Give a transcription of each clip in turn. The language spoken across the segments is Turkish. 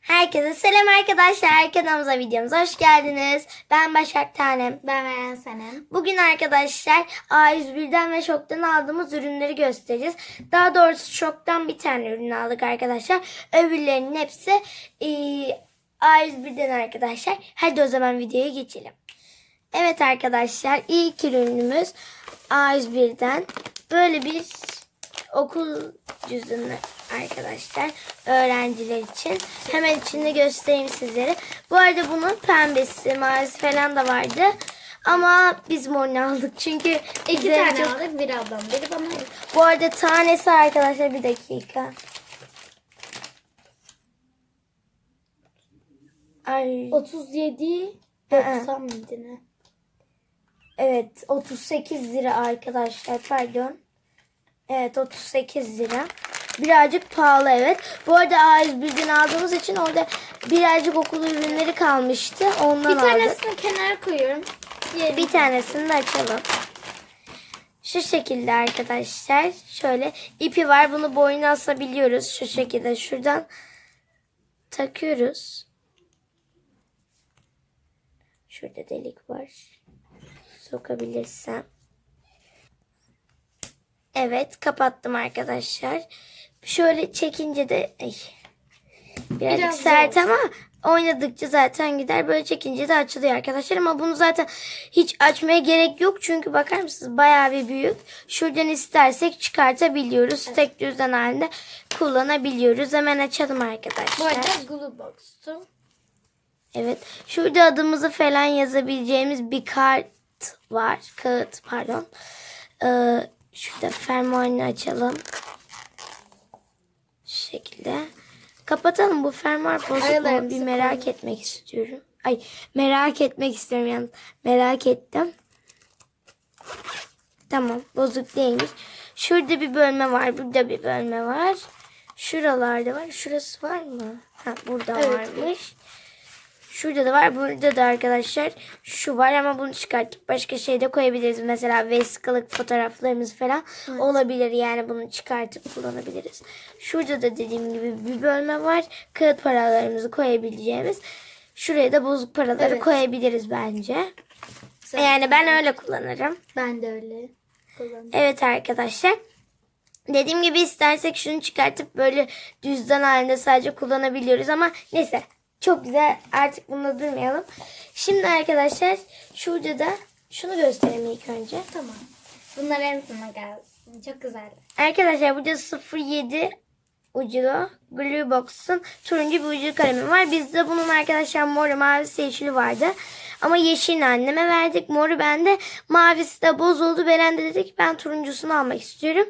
Herkese selam arkadaşlar. Kanalımıza videomuza hoş geldiniz. Ben Başak Tanem. Ben Veren Senem. Bugün arkadaşlar A101'den ve Şok'tan aldığımız ürünleri göstereceğiz. Daha doğrusu Şok'tan bir tane ürün aldık arkadaşlar. Öbürlerinin hepsi e, A101'den arkadaşlar. Hadi o zaman videoya geçelim. Evet arkadaşlar ilk ürünümüz A101'den böyle bir okul cüzdanı arkadaşlar öğrenciler için. Hemen içinde göstereyim sizlere. Bu arada bunun pembesi, mavisi falan da vardı. Ama biz morunu aldık çünkü İki bize tane çok- aldık. Biri ablam, biri bana. Bu arada tanesi arkadaşlar bir dakika. Ay, 37 Hı hı. 90 mıydı ne? evet 38 lira arkadaşlar pardon. Evet 38 lira. Birazcık pahalı evet. Bu arada A101'den aldığımız için orada birazcık okul ürünleri kalmıştı. Ondan Bir aldık. tanesini kenara koyuyorum. Diğeri Bir tanesini de açalım. Şu şekilde arkadaşlar. Şöyle ipi var. Bunu boyuna asabiliyoruz. Şu şekilde şuradan takıyoruz. Şurada delik var. Sokabilirsem. Evet kapattım arkadaşlar. Şöyle çekince de ay, birazcık Biraz sert zor. ama oynadıkça zaten gider. Böyle çekince de açılıyor arkadaşlar. Ama bunu zaten hiç açmaya gerek yok. Çünkü bakar mısınız bayağı bir büyük. Şuradan istersek çıkartabiliyoruz. Tek düzden halinde kullanabiliyoruz. Hemen açalım arkadaşlar. Bu arada glue box'tu. Evet. Şurada adımızı falan yazabileceğimiz bir kart var. Kağıt pardon. Ee, şurada fermuarını açalım. Şekilde. Kapatalım bu fermuar bozuk mu? Aralarımızı Bir merak koyalım. etmek istiyorum. Ay merak etmek istiyorum yalnız. Merak ettim. Tamam bozuk değilmiş. Şurada bir bölme var. Burada bir bölme var. Şuralarda var. Şurası var mı? Ha, burada Evet. varmış. Şurada da var. Burada da arkadaşlar şu var ama bunu çıkartıp başka şey de koyabiliriz. Mesela vesikalık fotoğraflarımız falan olabilir. Yani bunu çıkartıp kullanabiliriz. Şurada da dediğim gibi bir bölme var. Kağıt paralarımızı koyabileceğimiz. Şuraya da bozuk paraları Evet. koyabiliriz bence. Sen- Yani ben öyle kullanırım. Ben de öyle kullandım. Evet arkadaşlar. Dediğim gibi istersek şunu çıkartıp böyle cüzdan halinde sadece kullanabiliyoruz ama neyse çok güzel artık bununla durmayalım. Şimdi arkadaşlar şurada da şunu göstereyim ilk önce. Tamam. Bunlar en sona gelsin. Çok güzel. Arkadaşlar burada 07 uculu Glue Box'un turuncu bir ucu kalemi var. Bizde bunun arkadaşlar moru mavisi yeşili vardı. Ama yeşilini anneme verdik. Moru bende. Mavisi de bozuldu. Beren de dedi ki ben turuncusunu almak istiyorum.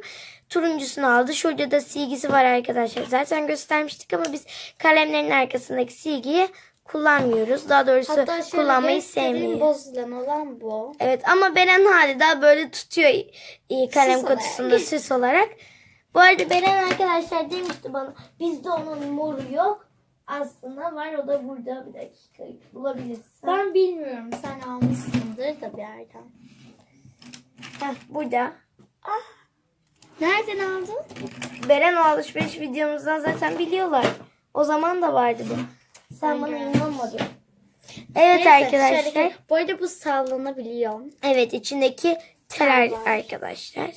Turuncusunu aldı. Şurada da silgisi var arkadaşlar. Zaten göstermiştik ama biz kalemlerin arkasındaki silgiyi kullanmıyoruz. Daha doğrusu Hatta şöyle kullanmayı sevmiyoruz. Bozulan olan bu. Evet ama Beren hali daha böyle tutuyor e, kalem Süs olarak. kutusunda süs olarak. Bu arada Beren arkadaşlar demişti bana bizde onun moru yok. Aslında var o da burada bir dakika bulabilirsin. Ben bilmiyorum. Sen almışsındır da bir yerden. Heh, burada. Nereden aldın? Beren o alışveriş videomuzdan zaten biliyorlar. O zaman da vardı bu. Sen Ben bana inanmadın. Evet Neyse, arkadaşlar. şöyle- bu arada bu sallanabiliyor. Evet içindeki tel arkadaşlar.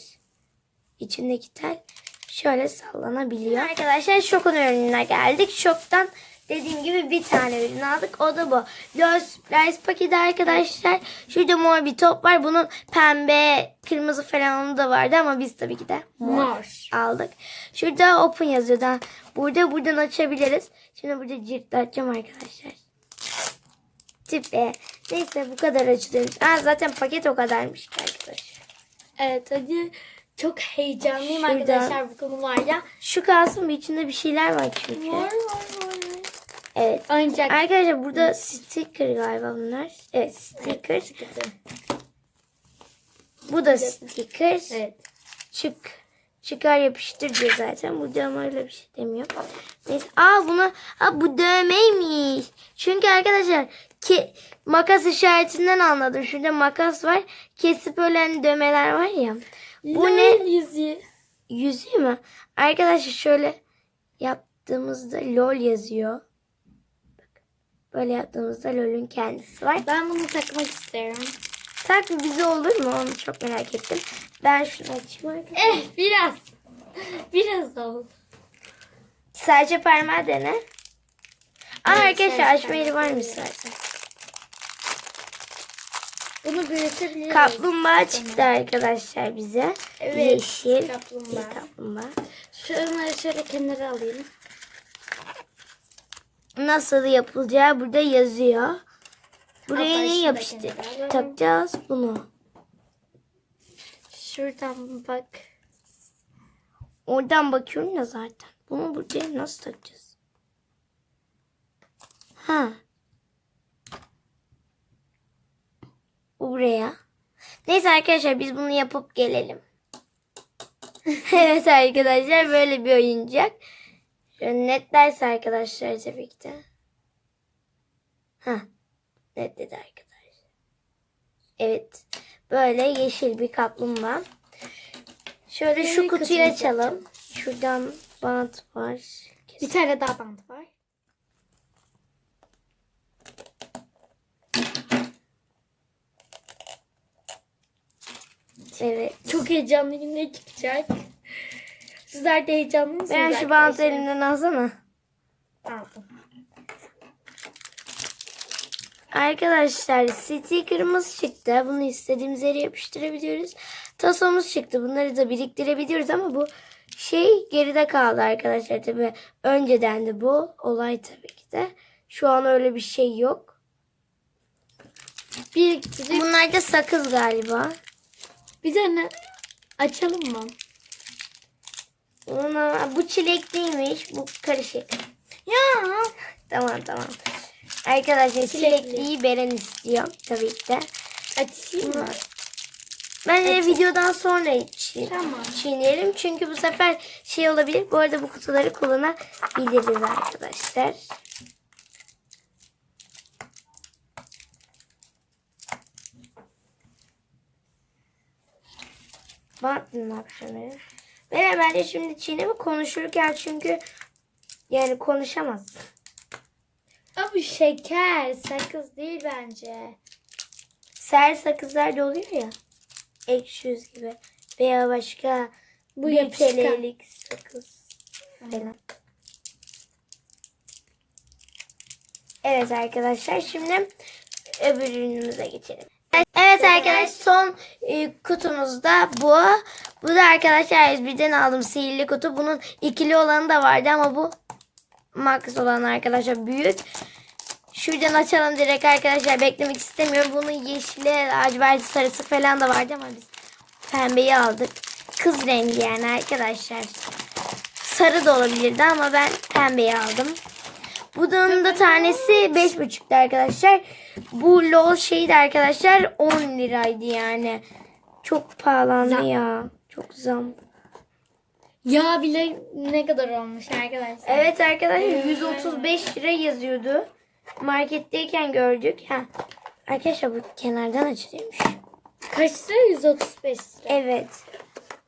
İçindeki tel şöyle sallanabiliyor. Arkadaşlar şokun ürününe geldik. Şoktan dediğim gibi bir tane ürün aldık. O da bu. Los Rice paketi arkadaşlar. Şurada mor bir top var. Bunun pembe, kırmızı falan da vardı ama biz tabii ki de mor Mor. aldık. Şurada open yazıyor. da Burada buradan açabiliriz. Şimdi burada ciltle açacağım arkadaşlar. Tipe. Neyse bu kadar açılıyor. Aa, zaten paket o kadarmış arkadaşlar. Evet hadi çok heyecanlıyım Şuradan. arkadaşlar bu konu var ya. Şu kalsın bir içinde bir şeyler var çünkü. Var var var. Evet. Oyuncak. Arkadaşlar burada sticker galiba bunlar. Evet sticker. Bu da sticker. Evet. Çık. Çıkar yapıştır diyor zaten. Burada ama öyle bir şey demiyor. Neyse. Aa bunu ha bu dövmeymiş. Çünkü arkadaşlar ki makas işaretinden anladım. Şurada makas var. Kesip öyle hani dövmeler var ya. Bu ne? Yüzüğü. Yüzüğü mü? Arkadaşlar şöyle yaptığımızda lol yazıyor. Böyle yaptığımızda LOL'ün kendisi var. Ben bunu takmak istiyorum. Tak bize olur mu? Onu çok merak ettim. Ben şunu açayım arkadaşlar. Eh biraz. Biraz oldu. Sadece parmağı dene. Aa, Evet, arkadaşlar açma yeri varmış dene. zaten. Bunu büyütebiliriz. Kaplumbağa çıktı arkadaşlar bize. Evet, Yeşil. kaplumbağa. Kaplumbağa. Şunları şöyle kenara alayım. Nasıl yapılacağı burada yazıyor. Buraya ne alalım. Takacağız bunu. Şuradan bak. Oradan bakıyorum ya zaten. Bunu buraya nasıl takacağız? Ha. Bu buraya. Neyse arkadaşlar biz bunu yapıp gelelim. evet arkadaşlar böyle bir oyuncak. Şöyle netlerse arkadaşlar tabii ki de. Ha. Netledi arkadaşlar. Evet. Böyle yeşil bir kaplumbağa. Şöyle şu Şöyle kutuyu açalım. Şuradan bant var. Bir tane daha bant var. Evet. Çok heyecanlıyım ne çıkacak. Sizler de heyecanlı mısınız Ben şu bant arkadaşlar? elimden alsana. Aldım. Arkadaşlar sticker'ımız çıktı. Bunu istediğimiz yere yapıştırabiliyoruz. Tasomuz çıktı. Bunları da biriktirebiliyoruz ama bu şey geride kaldı arkadaşlar. Tabi önceden de bu olay tabii ki de. Şu an öyle bir şey yok. Biriktirip Bunlar da sakız galiba. bir tane açalım mı? Ona, bu çilek değilmiş. Bu karışık. Ya. Tamam tamam. Arkadaşlar Çilekli. çilekliyi Beren istiyor. Tabii ki de. Açayım mı? Ben de videodan sonra çiğ- Tamam. çiğneyelim. Çünkü bu sefer şey olabilir. Bu arada bu kutuları kullanabiliriz arkadaşlar. Bak ne yapacağım Beren bence şimdi çiğneme konuşurken çünkü yani konuşamaz. Aa, bu şeker. Sakız değil bence. Ser sakızlar da oluyor ya. Ekşi yüz gibi. Veya başka Bu bir sakız falan. Evet arkadaşlar şimdi öbür ürünümüze geçelim. Evet arkadaşlar son e, kutumuz da bu. Bu da arkadaşlar birden aldım sihirli kutu. Bunun ikili olanı da vardı ama bu max olan arkadaşlar büyük. Şuradan açalım direkt arkadaşlar. Beklemek istemiyorum. Bunun yeşili, laciverti, sarısı falan da vardı ama biz pembeyi aldık. Kız rengi yani arkadaşlar. Sarı da olabilirdi ama ben pembeyi aldım. Bunun da tanesi 5,5'tü arkadaşlar. Bu lol şeyi de arkadaşlar 10 liraydı yani. Çok pahalandı Zam. ya. Çok zam. Ya bile ne kadar olmuş arkadaşlar. Evet arkadaşlar 135 lira yazıyordu. Marketteyken gördük. Ha. Arkadaşlar bu kenardan açılıyormuş. Kaç lira? 135 lira. Evet.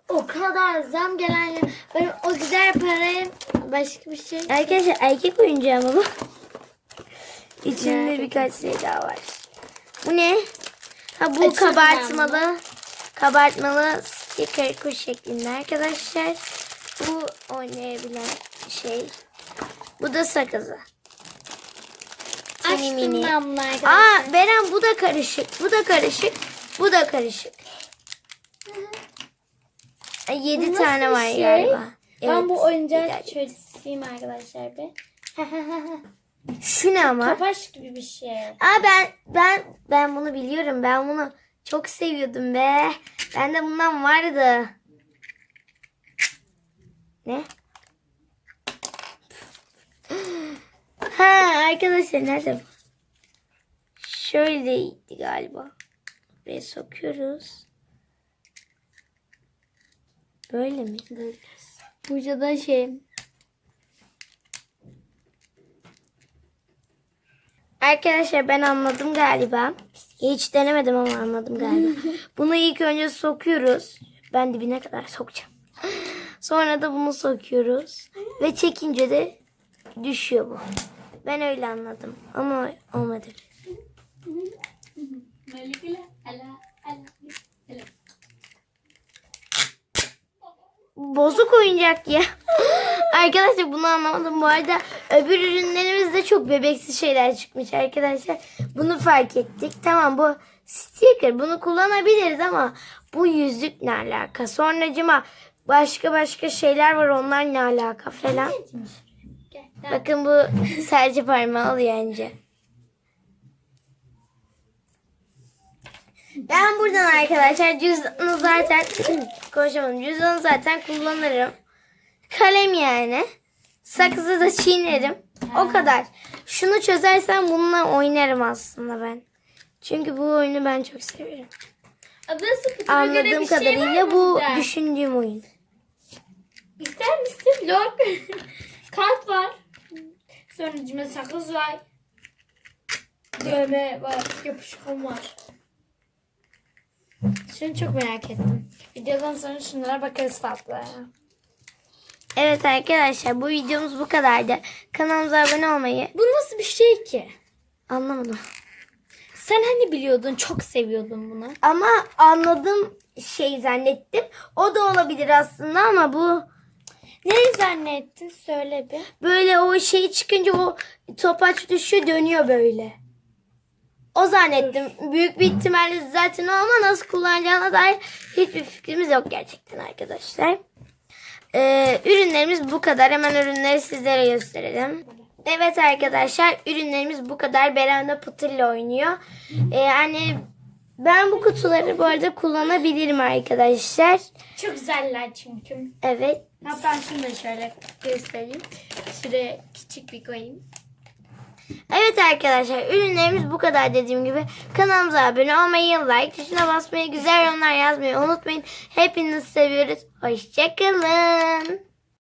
O kadar zam gelen ya. Ben o güzel parayı başka bir şey. Arkadaşlar erkek oyuncağı mı bu? İçinde Merak birkaç şey daha var. Bu ne? Ha bu Açıyorum kabartmalı. Kabartmalı sticker kuş şeklinde arkadaşlar. Bu oynayabilen şey. Bu da sakızı. Açtım mini. bunu arkadaşlar. Aa Beren bu da karışık. Bu da karışık. Bu da karışık. Bu Yedi tane var şey? galiba. Ben Evet, bu oyuncağı dakika. şöyle sileyim arkadaşlar bir. Şu ne ama? Kapaş gibi bir şey. Aa ben ben ben bunu biliyorum. Ben bunu çok seviyordum be. Bende bundan vardı. Ne? Ha arkadaşlar nerede bu? Şöyleydi galiba. Buraya sokuyoruz. Böyle mi? Böyle. Burada da şey. Arkadaşlar ben anladım galiba. Hiç denemedim ama anladım galiba. Bunu ilk önce sokuyoruz. Ben dibine kadar sokacağım. Sonra da bunu sokuyoruz. Ve çekince de düşüyor bu. Ben öyle anladım. Ama olmadı. Bozuk oyuncak ya. arkadaşlar bunu anlamadım. Bu arada öbür ürünlerimizde çok bebeksi şeyler çıkmış arkadaşlar. Bunu fark ettik. Tamam bu sticker. Bunu kullanabiliriz ama bu yüzük ne alaka? Sonracıma başka başka şeyler var. Onlar ne alaka falan. Bakın bu serçe parmağı oluyor önce. Ben buradan arkadaşlar cüzdanı zaten konuşamadım. Cüzdanı zaten kullanırım. Kalem yani. Sakızı da çiğnerim. O kadar. Şunu çözersem bununla oynarım aslında ben. Çünkü bu oyunu ben çok severim. Göre Anladığım şey kadarıyla var bu burada? düşündüğüm oyun. İster misin vlog? Kart var. Sonra cime sakız var. Dövme var. Yapışkan var. Şunu çok merak ettim. Videodan sonra şunlara bakarız tatlılara. Evet arkadaşlar bu videomuz bu kadardı. Kanalımıza abone olmayı Bu nasıl bir şey ki? anlamadım. Sen hani biliyordun, çok seviyordun bunu. Ama anladım şey zannettim. O da olabilir aslında ama bu Ne zannettin? Söyle bir. böyle o şey çıkınca o topaç düşüyor dönüyor böyle. O zannettim. Büyük bir ihtimalle zaten o ama nasıl kullanacağına dair hiçbir fikrimiz yok gerçekten arkadaşlar. Ee, ürünlerimiz bu kadar. Hemen ürünleri sizlere gösterelim. Evet arkadaşlar ürünlerimiz bu kadar. Beren de pıtırla oynuyor. Ee, yani ben bu kutuları bu arada kullanabilirim arkadaşlar. Çok güzeller çünkü. Evet. Hatta şunu da şöyle göstereyim. Şuraya küçük bir koyayım. Evet arkadaşlar ürünlerimiz bu kadar dediğim gibi. Kanalımıza abone olmayı, like tuşuna basmayı, güzel yorumlar yazmayı unutmayın. Hepinizi seviyoruz. Hoşçakalın.